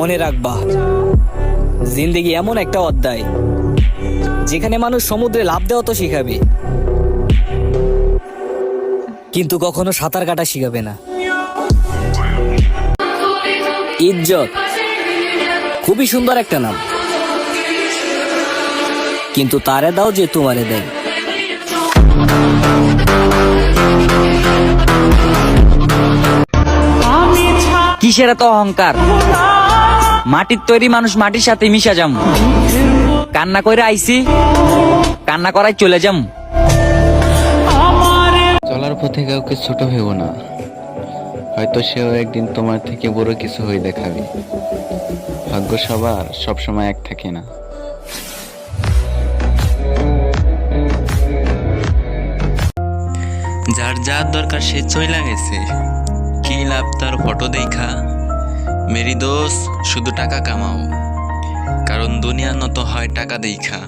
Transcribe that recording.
মনে রাখবা, জিন্দেগি এমন একটা অধ্যায়, যেখানে মানুষ সমুদ্রে লাভ দেওয়া তো শিখাবে, কিন্তু কখনো সাঁতার কাটা শিখাবে না। ইজ্জত খুবই সুন্দর একটা নাম, কিন্তু তারে দাও যে তোমারে দেয়। কিসের এত অহংকার? মাটির তৈরি মানুষ মাটির সাথে মিশা যাম। কান্না করে আইছি কান্না করাই চলে যাম। চলার পথে কাউকে ছোট ভেবো না। হয়তো সেও একদিন তোমার থেকে বড় কিছু হয়ে দেখাবে। ভাগ্য সবার সবসময় এক থাকে না। যার যার দরকার সে চইলা গেছে। লাভ তার ফটো দেখা। মেরি দোষ শুধু টাকা কামাও। কারণ দুনিয়ার নত হয় টাকা দেখা।